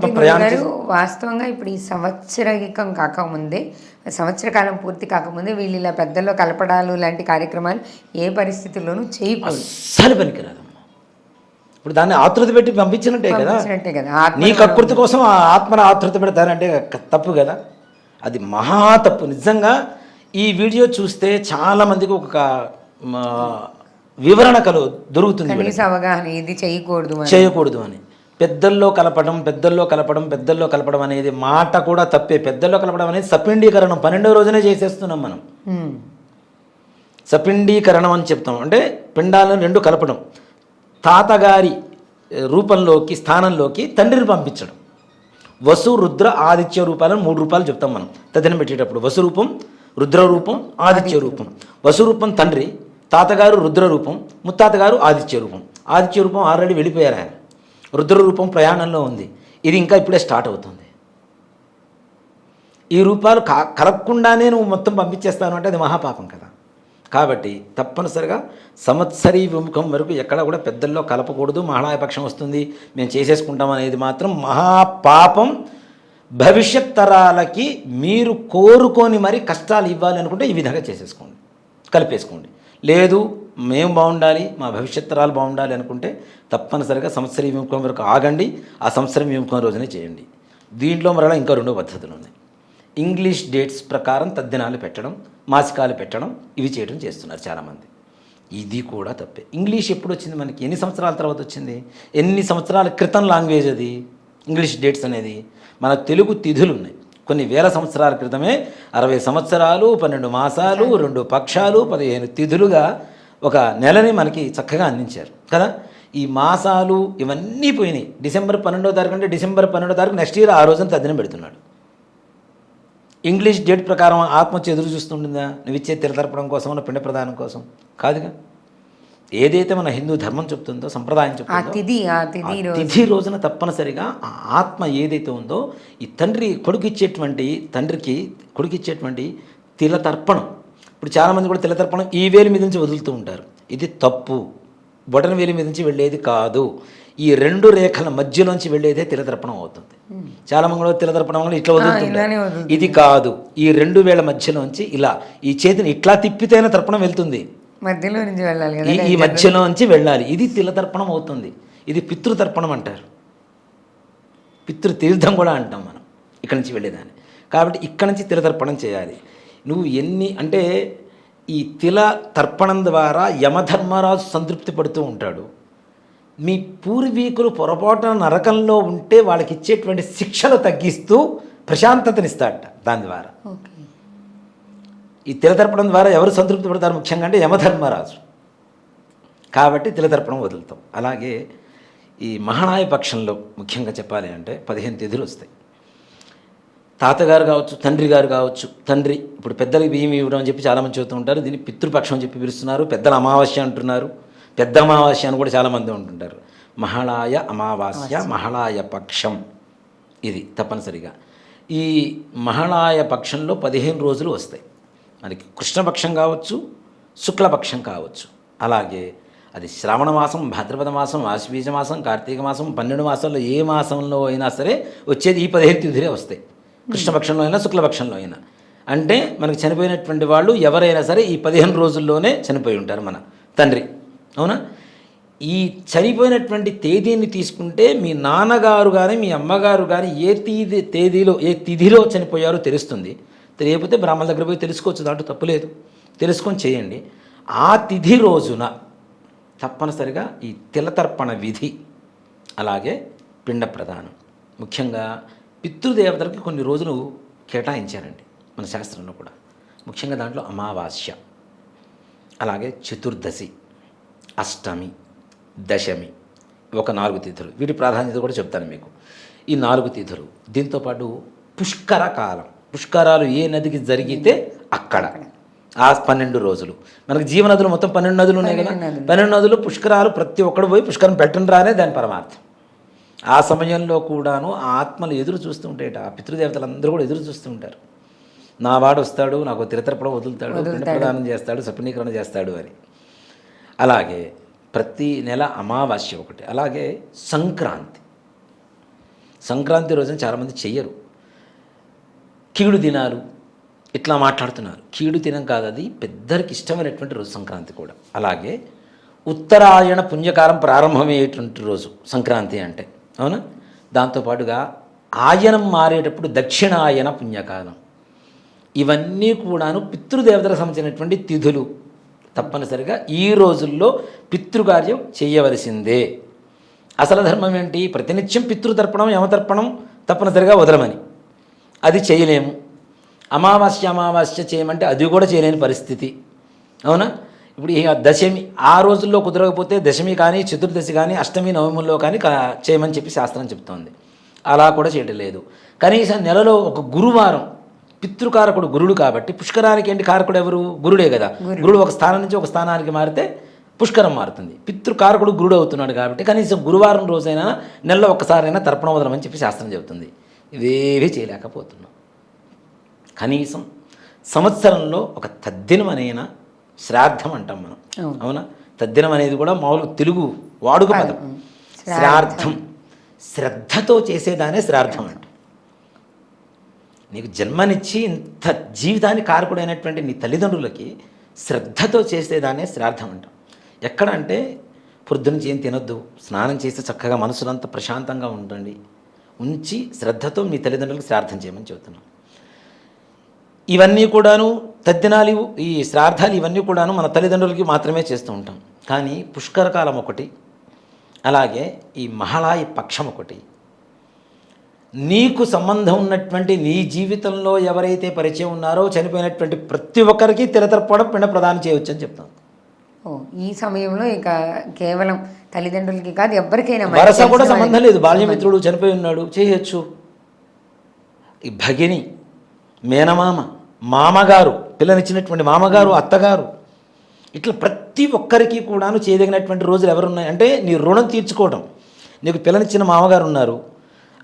గారు వాస్తవంగా ఇప్పుడు ఈ సంవత్సరికం కాకముందే సంవత్సర కాలం పూర్తి కాకముందే వీళ్ళు ఇలా పెద్దల్లో కలపడాలు లాంటి కార్యక్రమాలు ఏ పరిస్థితుల్లోనూ చేయకూడదు. అస్సలు పనికిరాదమ్మా. ఇప్పుడు దాన్ని ఆతృత పెట్టి పంపించినట్టే కదా. పంపించినట్టే కదా. ఆత్మ నీ కకృతి కోసం ఆ ఆత్మను ఆతృత పెడతారంటే క- తప్పు కదా. అది మహా తప్పు. నిజంగా ఈ వీడియో చూస్తే చాలా మందికి ఒక మ, వివరణ కలు దొరుకుతుంది వీళ్ళకి. కనీస అవగాహన ఇది చేయకూడదు అని. చేయకూడదు అని. పెద్దల్లో కలపడం పెద్దల్లో కలపడం పెద్దల్లో కలపడం అనేది మాట కూడా తప్పే. పెద్దల్లో కలపడం అనేది సపిండీకరణం. పన్నెండవ రోజునే చేసేస్తున్నాం మనం. సపిండీకరణం అని చెప్తాం. అంటే పిండాలను రెండు కలపడం. తాతగారి రూపంలోకి స్థానంలోకి తండ్రిని పంపించడం. వసు రుద్ర ఆదిత్య రూపాలను మూడు రూపాయలు చెప్తాం మనం. తదిన పెట్టేటప్పుడు వసు రూపం రుద్ర రూపం ఆదిత్య రూపం. వసు రూపం తండ్రి తాతగారు రుద్ర రూపం ముత్తాతగారు ఆదిత్య రూపం. ఆదిత్య రూపం ఆల్రెడీ వెళ్ళిపోయారు ఆయన. రుద్ర రూపం ప్రయాణంలో ఉంది. ఇది ఇంకా ఇప్పుడే స్టార్ట్ అవుతుంది. ఈ రూపాలు కా కలగకుండానే నువ్వు మొత్తం పంపించేస్తాను అంటే అది మహాపాపం కదా. కాబట్టి తప్పనిసరిగా సంవత్సరీ విముఖం వరకు ఎక్కడ కూడా పెద్దల్లో కలపకూడదు. మహాళాయపక్షం వస్తుంది. మేము చేసేసుకుంటాం అనేది మాత్రం మహాపాపం. భవిష్యత్ తరాలకి మీరు కోరుకొని మరి కష్టాలు ఇవ్వాలి అనుకుంటే ఈ విధంగా చేసేసుకోండి. కలిపేసుకోండి. లేదు మేము బాగుండాలి మా భవిష్యత్ తరాలు బాగుండాలి అనుకుంటే తప్పనిసరిగా సంవత్సర విముఖం వరకు ఆగండి ఆ సంవత్సరం విముఖం రోజునే చేయండి. దీంట్లో మరలా ఇంకా రెండో పద్ధతులు ఉన్నాయి. ఇంగ్లీష్ డేట్స్ ప్రకారం తద్దినాలు పెట్టడం మాసికాలు పెట్టడం ఇవి చేయడం చేస్తున్నారు చాలామంది. ఇది కూడా తప్పే. ఇంగ్లీష్ ఎప్పుడు వచ్చింది మనకి? ఎన్ని సంవత్సరాల తర్వాత వచ్చింది? ఎన్ని సంవత్సరాల క్రితం లాంగ్వేజ్ అది? ఇంగ్లీష్ డేట్స్ అనేది? మన తెలుగు తిథులు ఉన్నాయి. కొన్ని వేల సంవత్సరాల క్రితమే అరవై సంవత్సరాలు పన్నెండు మాసాలు రెండు పక్షాలు పదిహేను తిథులుగా ఒక నెలని మనకి చక్కగా అందించారు కదా? ఈ మాసాలు ఇవన్నీ పోయినాయి. డిసెంబర్ పన్నెండో తారీఖు అంటే డిసెంబర్ పన్నెండో తారీఖు నెక్స్ట్ ఇయర్ ఆ రోజున తద్దినం పెడుతున్నాడు. ఇంగ్లీష్ డేట్ ప్రకారం ఆత్మ వచ్చి ఎదురు చూస్తుంటుందా? నువ్వు ఇచ్చే తిరతర్పణం కోసం పిండ ప్రదానం కోసం? కాదుగా. ఏదైతే మన హిందూ ధర్మం చెప్తుందో సంప్రదాయం చెప్తుందో తిథి రోజున తప్పనిసరిగా ఆత్మ ఏదైతే ఉందో ఈ తండ్రి కొడుకు ఇచ్చేటువంటి తండ్రికి కొడుకు ఇచ్చేటువంటి తిలతర్పణం ఇప్పుడు చాలామంది కూడా తిలతర్పణం ఈ వేలి మీద నుంచి వదులుతూ ఉంటారు. ఇది తప్పు. బొటన వేలి మీద నుంచి వెళ్ళేది కాదు. ఈ రెండు రేఖల మధ్యలోంచి వెళ్ళేదే తిలతర్పణం అవుతుంది. చాలా మంది కూడా తిలతర్పణం వల్ల ఇట్లా వదులుతుంటారు. ఇది కాదు. ఈ రెండు వేల మధ్యలోంచి ఇలా ఈ చేతిని ఇట్లా తిప్పితేనే తర్పణం వెళ్తుంది. మధ్యలో నుంచి వెళ్ళాలి ఈ మధ్యలోంచి వెళ్ళాలి. ఇది తిలతర్పణం అవుతుంది. ఇది పితృతర్పణం అంటారు. పితృతీర్థం కూడా అంటాం మనం. ఇక్కడి నుంచి వెళ్ళేదాన్ని. కాబట్టి ఇక్కడి నుంచి తిలతర్పణం చేయాలి. నువ్వు ఎన్ని అంటే ఈ తిల తర్పణం ద్వారా యమధర్మరాజు సంతృప్తి పడుతూ ఉంటాడు. మీ పూర్వీకులు పొరపాటున నరకంలో ఉంటే వాళ్ళకి ఇచ్చేటువంటి శిక్షలు తగ్గిస్తూ ప్రశాంతతనిస్తాడట దాని ద్వారా. ఈ తిలతర్పణం ద్వారా ఎవరు సంతృప్తి పడతారు ముఖ్యంగా అంటే యమధర్మరాజు. కాబట్టి తిలతర్పణం వదులుతాం. అలాగే ఈ మహానాయ పక్షంలో ముఖ్యంగా చెప్పాలి అంటే పదిహేను తిథులు వస్తాయి. తాతగారు కావచ్చు తండ్రి గారు కావచ్చు తండ్రి ఇప్పుడు పెద్దలకి బియ్యం ఇవ్వడం అని చెప్పి చాలామంది చెబుతూ ఉంటారు దీన్ని పితృపక్షం అని చెప్పి పిలుస్తున్నారు పెద్దల అమావాస్య అంటున్నారు పెద్ద అమావాస్య అని కూడా చాలామంది ఉంటుంటారు. మహాళాయ అమావాస్య మహాళాయ పక్షం. ఇది తప్పనిసరిగా. ఈ మహాళాయ పక్షంలో పదిహేను రోజులు వస్తాయి. మనకి కృష్ణపక్షం కావచ్చు శుక్లపక్షం కావచ్చు. అలాగే అది శ్రావణ మాసం భాద్రపద మాసం ఆశ్వీజ మాసం కార్తీక మాసం పన్నెండు మాసాల్లో ఏ మాసంలో అయినా సరే వచ్చేది ఈ పదిహేను తిథులే వస్తాయి. కృష్ణపక్షంలో అయినా శుక్లపక్షంలో అయినా. అంటే మనకు చనిపోయినటువంటి వాళ్ళు ఎవరైనా సరే ఈ పదిహేను రోజుల్లోనే చనిపోయి ఉంటారు మన తండ్రి. అవునా? ఈ చనిపోయినటువంటి తేదీని తీసుకుంటే మీ నాన్నగారు కానీ మీ అమ్మగారు కానీ ఏ తేదీ తేదీలో ఏ తిథిలో చనిపోయారో తెలుస్తుంది. తెలియకపోతే బ్రాహ్మణ దగ్గర పోయి తెలుసుకోవచ్చు దాంట్లో తప్పులేదు తెలుసుకొని చేయండి. ఆ తిథి రోజున తప్పనిసరిగా ఈ తిలతర్పణ విధి అలాగే పిండ ప్రదానం ముఖ్యంగా పితృదేవతలకి కొన్ని రోజులు కేటాయించారండి మన శాస్త్రంలో కూడా. ముఖ్యంగా దాంట్లో అమావాస్య అలాగే చతుర్దశి అష్టమి దశమి ఒక నాలుగు తిథులు. వీటి ప్రాధాన్యత కూడా చెప్తాను మీకు. ఈ నాలుగు తిథులు దీంతోపాటు పుష్కర కాలం. పుష్కరాలు ఏ నదికి జరిగితే అక్కడ. ఆ పన్నెండు రోజులు. మనకి జీవనదులు మొత్తం పన్నెండు నదులు ఉన్నాయి కదా. పన్నెండు నదులు పుష్కరాలు ప్రతి ఒక్కడు పోయి పుష్కరం పెట్టండి రానే దాని పరమార్థం. ఆ సమయంలో కూడాను ఆ ఆత్మలు ఎదురు చూస్తూ ఉంటాయట. ఆ పితృదేవతలు అందరూ కూడా ఎదురు చూస్తూ ఉంటారు. నా వాడు వస్తాడు నాకు తిరతరపడం వదులుతాడు ప్రదానం చేస్తాడు సపనీకరణ చేస్తాడు అని. అలాగే ప్రతి నెల అమావాస్య ఒకటి అలాగే సంక్రాంతి. సంక్రాంతి రోజున చాలామంది చెయ్యరు. కీడు దినాలు ఇట్లా మాట్లాడుతున్నారు. కీడు దినం కాదు అది పెద్దరికి ఇష్టమైనటువంటి రోజు సంక్రాంతి కూడా. అలాగే ఉత్తరాయణ పుణ్యకాలం ప్రారంభమయ్యేటువంటి రోజు సంక్రాంతి అంటే. అవునా? దాంతోపాటుగా ఆయనం మారేటప్పుడు దక్షిణాయన పుణ్యకాలం. ఇవన్నీ కూడాను పితృదేవతలకు సంబంధించినటువంటి తిథులు. తప్పనిసరిగా ఈ రోజుల్లో పితృకార్యం చేయవలసిందే. అసలు ధర్మం ఏంటి? ప్రతినిత్యం పితృతర్పణం యమతర్పణం తప్పనిసరిగా వదలమని. అది చేయలేము. అమావాస్య అమావాస్య చేయమంటే అది కూడా చేయలేని పరిస్థితి. అవునా? ఇప్పుడు ఈ దశమి ఆ రోజుల్లో కుదరకపోతే దశమి కానీ చతుర్దశి కానీ అష్టమి నవముల్లో కానీ చేయమని చెప్పి శాస్త్రం చెప్తోంది. అలా కూడా చేయడం లేదు. కనీసం నెలలో ఒక గురువారం పితృకారకుడు గురుడు కాబట్టి పుష్కరానికి ఏంటి? కారకుడు ఎవరు? గురుడే కదా. గురుడు. ఒక స్థానం నుంచి ఒక స్థానానికి మారితే పుష్కరం మారుతుంది. పితృకారకుడు గురుడు అవుతున్నాడు కాబట్టి కనీసం గురువారం రోజైనా నెలలో ఒక్కసారైనా తర్పణం వదలమని చెప్పి శాస్త్రం చెబుతుంది. ఇవేవీ చేయలేకపోతున్నాం. కనీసం సంవత్సరంలో ఒక తద్దినం అనేన శ్రాద్ధం అంటాం మనం. అవును. తద్దినం అనేది కూడా మామూలు తెలుగు వాడుక పదం. శ్రాద్ధం. శ్రద్ధతో చేసేదానే శ్రాద్ధం అంట. నీకు జన్మనిచ్చి ఇంత జీవితాన్ని కారకుడైనటువంటి నీ తల్లిదండ్రులకి శ్రద్ధతో చేసేదానే శ్రాద్ధం అంటాం. ఎక్కడ అంటే పొద్దునుంచి ఏం తినొద్దు స్నానం చేసి చక్కగా మనసునంతా ప్రశాంతంగా ఉండండి. ఉంచి శ్రద్ధతో మీ తల్లిదండ్రులకు శ్రాద్ధం చేయమని చెబుతున్నాం. ఇవన్నీ కూడాను తద్దినాలు ఈ శ్రాద్ధాలు ఇవన్నీ కూడాను మన తల్లిదండ్రులకి మాత్రమే చేస్తూ ఉంటాం. కానీ పుష్కరకాలం ఒకటి అలాగే ఈ మహళాయి పక్షం ఒకటి. నీకు సంబంధం ఉన్నటువంటి నీ జీవితంలో ఎవరైతే పరిచయం ఉన్నారో చనిపోయినటువంటి ప్రతి ఒక్కరికి తిరతర్పడం పిండ ప్రదానం చేయవచ్చు అని చెప్తాం. ఓ ఈ సమయంలో ఇక కేవలం తల్లిదండ్రులకి కాదు ఎవరికైనా వరస కూడా సంబంధం లేదు. బాల్యమిత్రుడు చనిపోయి ఉన్నాడు చేయొచ్చు. ఈ భగిని మేనమామ మామగారు పిల్లనిచ్చినటువంటి మామగారు అత్తగారు ఇట్లా ప్రతి ఒక్కరికి కూడాను చేయదగినటువంటి రోజులు ఎవరున్నాయి అంటే నీ రుణం తీర్చుకోవడం నీకు పిల్లనిచ్చిన మామగారు ఉన్నారు.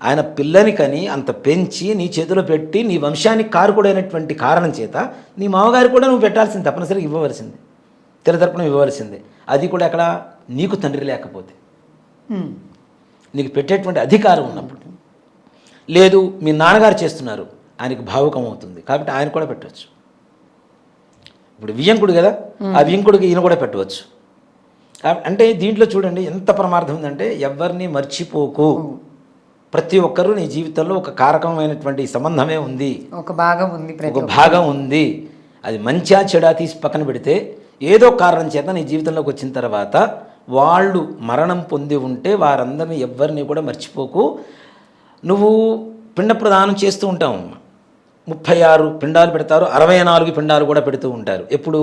ఆయన పిల్లని కని అంత పెంచి నీ చేతిలో పెట్టి నీ వంశానికి కారుకుడైనటువంటి కారణం చేత నీ మామగారు కూడా నువ్వు పెట్టాల్సింది తప్పనిసరిగా ఇవ్వవలసిందే. తిరతర్పణం ఇవ్వవలసిందే. అది కూడా ఎక్కడ నీకు తండ్రి లేకపోతే. నీకు పెట్టేటువంటి అధికారం ఉన్నప్పుడు. లేదు మీ నాన్నగారు చేస్తున్నారు. ఆయనకు భావుకం అవుతుంది. కాబట్టి ఆయన కూడా పెట్టవచ్చు. ఇప్పుడు వియ్యంకుడు కదా ఆ వియ్యంకుడికి ఈయన కూడా పెట్టవచ్చు. అంటే దీంట్లో చూడండి ఎంత ప్రమాదం ఉందంటే ఎవరిని మర్చిపోకు. ప్రతి ఒక్కరూ నీ జీవితంలో ఒక కారకమైనటువంటి సంబంధమే ఉంది. ఒక భాగం ఉంది ఒక భాగం ఉంది. అది మంచా చెడా తీసి పక్కన పెడితే ఏదో కారణం చేత నీ జీవితంలోకి వచ్చిన తర్వాత వాళ్ళు మరణం పొంది ఉంటే వారందరినీ ఎవ్వరిని కూడా మర్చిపోకు. నువ్వు పిండ ప్రదానం చేస్తూ ఉంటావు. ముప్పై ఆరు పిండాలు పెడతారు అరవై నాలుగు పిండాలు కూడా పెడుతూ ఉంటారు. ఎప్పుడు?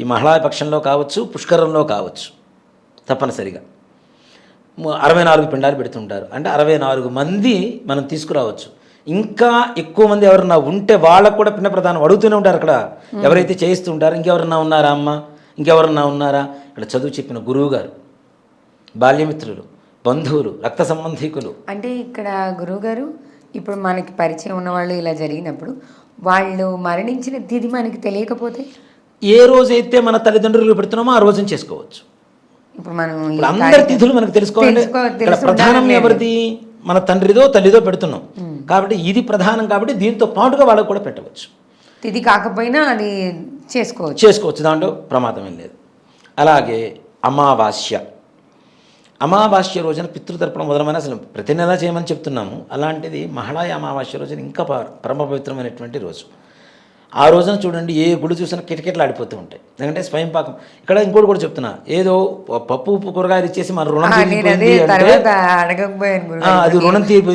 ఈ మహిళా పక్షంలో కావచ్చు పుష్కరంలో కావచ్చు. తప్పనిసరిగా. అరవై నాలుగు పిండాలు పెడుతుంటారు అంటే అరవై నాలుగు మంది మనం తీసుకురావచ్చు. ఇంకా ఎక్కువ మంది ఎవరన్నా ఉంటే వాళ్ళకు కూడా పిండ ప్రధానం అడుగుతూనే ఉంటారు అక్కడ. ఎవరైతే చేయిస్తూ ఉంటారో ఇంకెవరన్నా ఉన్నారా అమ్మ? ఇంకెవరన్నా ఉన్నారా? ఇక్కడ చదువు చెప్పిన గురువు గారు బాల్యమిత్రులు బంధువులు రక్త సంబంధికులు. అంటే ఇక్కడ గురువుగారు ఇప్పుడు మనకి పరిచయం ఉన్న వాళ్ళు ఇలా జరిగినప్పుడు వాళ్ళు మరణించిన తిథి మనకి తెలియకపోతే? ఏ రోజైతే మన తల్లిదండ్రులు పెడుతున్నామో ఆ రోజున చేసుకోవచ్చు. ఇప్పుడు మనం అందరి తిథులు మనకు తెలుసుకోవాలంటే తెలుసుకో- ఇక్కడ తెలిసి ప్రధానం ఎవరిది? మన తండ్రిదో తల్లిదో పెడుతున్నాం. కాబట్టి ఇది ప్రధానం కాబట్టి దీంతో పాటుగా వాళ్ళకు కూడా పెట్టవచ్చు. తిథి కాకపోయినా అది చేసుకోవచ్చు. చేసుకోవచ్చు. దాంట్లో ప్రమాదం ఏం లేదు. అలాగే అమావాస్య. అమావాస్య రోజున పితృతర్పణం మొదలమైన అసలు ప్రతి నెల చేయమని చెప్తున్నాము. అలాంటిది మహళాయ అమావాస్య రోజున ఇంకా పరమ పవిత్రమైనటువంటి రోజు. ఆ రోజున చూడండి ఏ గుడి చూసినా కిటకిటలు ఆడిపోతూ ఉంటాయి. ఎందుకంటే స్వయం పాకం. ఇక్కడ ఇంకోటి కూడా చెప్తున్నా. ఏదో పప్పు ఉప్పు కూరగాయలు ఇచ్చేసి మన రుణం అదే రుణం తీరిపోయింది